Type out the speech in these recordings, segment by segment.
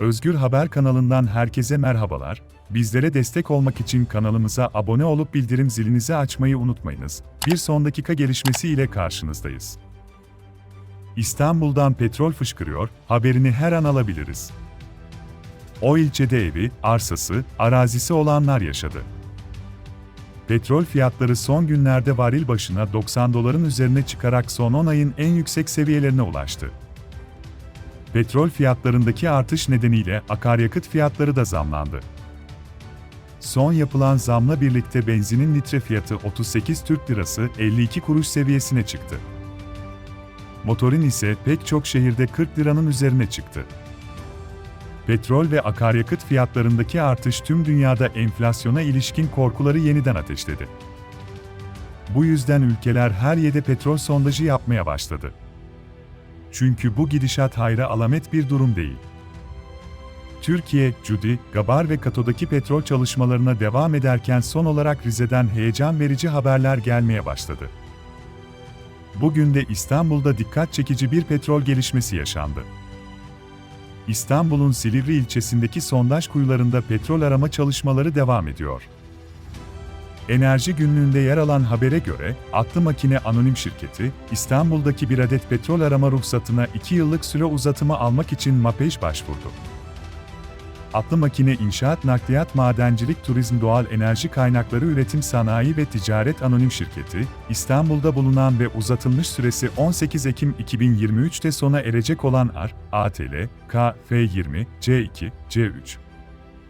Özgür Haber kanalından herkese merhabalar. Bizlere destek olmak için kanalımıza abone olup bildirim zilinizi açmayı unutmayınız. Bir son dakika gelişmesi ile karşınızdayız. İstanbul'dan petrol fışkırıyor, haberini her an alabiliriz. O ilçede evi, arsası, arazisi olanlar yaşadı. Petrol fiyatları son günlerde varil başına 90 doların üzerine çıkarak son 10 ayın en yüksek seviyelerine ulaştı. Petrol fiyatlarındaki artış nedeniyle akaryakıt fiyatları da zamlandı. Son yapılan zamla birlikte benzinin litre fiyatı 38 Türk Lirası 52 kuruş seviyesine çıktı. Motorin ise pek çok şehirde 40 liranın üzerine çıktı. Petrol ve akaryakıt fiyatlarındaki artış tüm dünyada enflasyona ilişkin korkuları yeniden ateşledi. Bu yüzden ülkeler her yerde petrol sondajı yapmaya başladı. Çünkü bu gidişat hayra alamet bir durum değil. Türkiye, Cudi, Gabar ve Kato'daki petrol çalışmalarına devam ederken son olarak Rize'den heyecan verici haberler gelmeye başladı. Bugün de İstanbul'da dikkat çekici bir petrol gelişmesi yaşandı. İstanbul'un Silivri ilçesindeki sondaj kuyularında petrol arama çalışmaları devam ediyor. Enerji günlüğünde yer alan habere göre, Atlı Makine Anonim Şirketi, İstanbul'daki bir adet petrol arama ruhsatına 2 yıllık süre uzatımı almak için MAPEJ başvurdu. Atlı Makine İnşaat Nakliyat Madencilik Turizm Doğal Enerji Kaynakları Üretim Sanayi ve Ticaret Anonim Şirketi, İstanbul'da bulunan ve uzatılmış süresi 18 Ekim 2023'te sona erecek olan AR, ATL, KF20, C2, C3,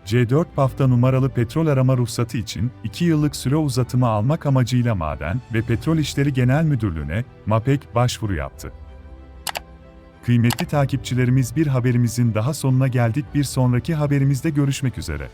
C4 PAF'ta numaralı petrol arama ruhsatı için 2 yıllık süre uzatımı almak amacıyla Maden ve Petrol İşleri Genel Müdürlüğü'ne MAPEK başvuru yaptı. Kıymetli takipçilerimiz bir haberimizin daha sonuna geldik. Bir sonraki haberimizde görüşmek üzere.